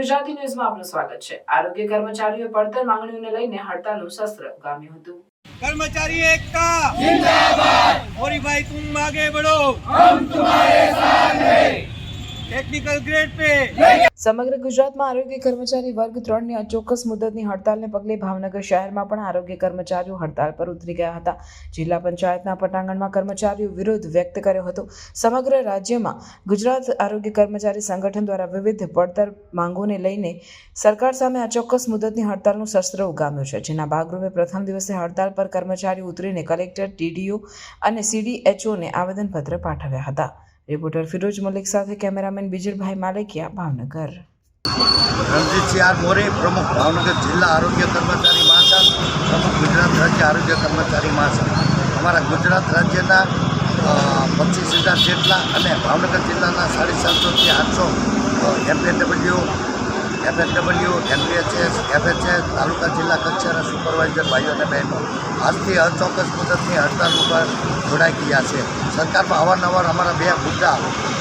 ગુજરાતી ન્યૂઝમાં આપનું સ્વાગત છે. આરોગ્ય કર્મચારીઓ પડતર માંગણીઓને લઈને હડતાલનું શસ્ત્ર ગામ્યું હતું. કર્મચારી એકતા! જિંદાબાદ! મોરીભાઈ તુમ આગે બઢો હમ તુમ્હારે સાથ હૈ ટેકનિકલ ગ્રેડ પે સમગ્ર ગુજરાતમાં આરોગ્ય કર્મચારી વર્ગ ત્રણની અચોક્કસ મુદતની હડતાલને પગલે ભાવનગર શહેરમાં પણ આરોગ્ય કર્મચારીઓ હડતાલ પર ઉતરી ગયા હતા. જિલ્લા પંચાયતના પટાંગણમાં કર્મચારીઓ વિરોધ વ્યક્ત કર્યો હતો. સમગ્ર રાજ્યમાં ગુજરાત આરોગ્ય કર્મચારી સંગઠન દ્વારા વિવિધ પડતર માંગોને લઈને સરકાર સામે અચોક્કસ મુદતની હડતાલનું શસ્ત્ર ઉગામ્યું છે, જેના ભાગરૂપે પ્રથમ દિવસે હડતાલ પર કર્મચારીઓ ઉતરીને કલેક્ટર ટીડીઓ અને સીડીએચઓને આવેદનપત્ર પાઠવ્યા હતા. રિપોર્ટર ફિરોજ મલિક સાથે કેમેરામેન બીજલભાઈ માલેકિયા, ભાવનગર. રણજીતસિંહ આર મોરે, પ્રમુખ ભાવનગર જિલ્લા આરોગ્ય કર્મચારી મહાસંઘ, પ્રમુખ ગુજરાત રાજ્ય આરોગ્ય કર્મચારી મહાસંઘ. અમારા ગુજરાત રાજ્યના પચીસ હજાર જેટલા અને ભાવનગર જિલ્લાના સાડી સાતસોથી આઠસો એમએડબલ્યુ એફએડબલ્યુ એમબીએચએસ એફએચએસ, તાલુકા જિલ્લા કક્ષાના સુપરવાઇઝર ભાઈઓ અને બહેનો. આજથી અચોક્કસ મુદતની હડતાલ ઉપર જોડાઈ ગયા છે. સરકારમાં અવારનવાર અમારા બે મુદ્દા,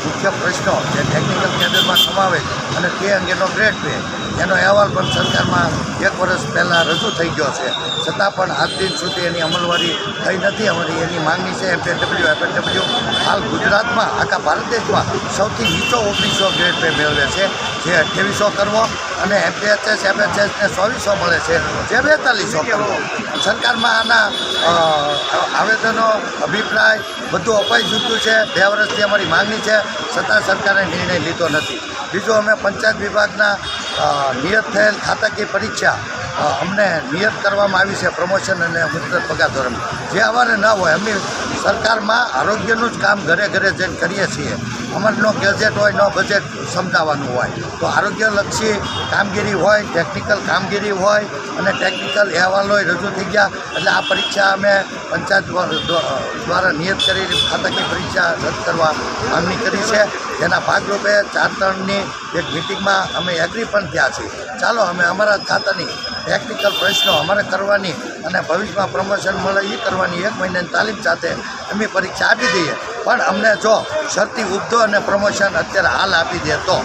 મુખ્ય પ્રશ્નો જે ટેકનિકલ કેડરમાં સમાવેશ અને તે અંગેનો ગ્રેડ પે એનો અહેવાલ પણ સરકારમાં એક વર્ષ પહેલાં રજૂ થઈ ગયો છે. છતાં પણ આજ દિન સુધી એની અમલવારી થઈ નથી. અમારી એની માંગણી છે એફએડબલ્યુ એફએડબલ્યુ હાલ ગુજરાતમાં આખા ભારત દેશમાં સૌથી નીચો ઓગણીસો ગ્રેડ પે મેળવે છે. જે અઠ્યાવીસો કરવો અને એમપીએચએસ એમએચએસને ચોવીસો મળે છે. જે બેતાલીસો કરવો. સરકારમાં આના આવેદનો, અભિપ્રાય બધું અપાઈ ચૂક્યું છે. બે વર્ષથી અમારી માંગણી છે. છતાં સરકારે નિર્ણય લીધો નથી. બીજું અમે પંચાયત વિભાગના નિયત થયેલ ખાતાકીય પરીક્ષા અમને નિયત કરવામાં આવી છે. પ્રમોશન અને મુદ્દત પગાર ધોરણ. જે અમારે ન હોય, અમે સરકારમાં આરોગ્યનું જ કામ ઘરે ઘરે જઈને કરીએ છીએ. અમારનો ગેજેટ હોય, નો બજેટ સમજાવવાનું હોય. તો આરોગ્યલક્ષી કામગીરી હોય ટેકનિકલ કામગીરી હોય અને ટેકનિકલ અહેવાલોય રજૂ થઈ ગયા. એટલે આ પરીક્ષા અમે પંચાયત દ્વા- દ્વા- દ્વારા નિયત કરી ખાતાકીય પરીક્ષા રદ કરવા માંગણી કરી છે. જેના ભાગરૂપે ચાર ત્રણની એક મિટિંગમાં અમે એગ્રી પણ થયા છીએ. ચાલો, અમે અમારા ખાતાની ટેકનિકલ પ્રશ્નો અમારે કરવાની અને ભવિષ્યમાં પ્રમોશન મળે એ કરવાની એક મહિનાની તાલીમ સાથે અમે પરીક્ષા આપી દઈએ. પણ અમને જો શરતી ઉપદો અને પ્રમોશન અત્યારે હાલ આપી દે તો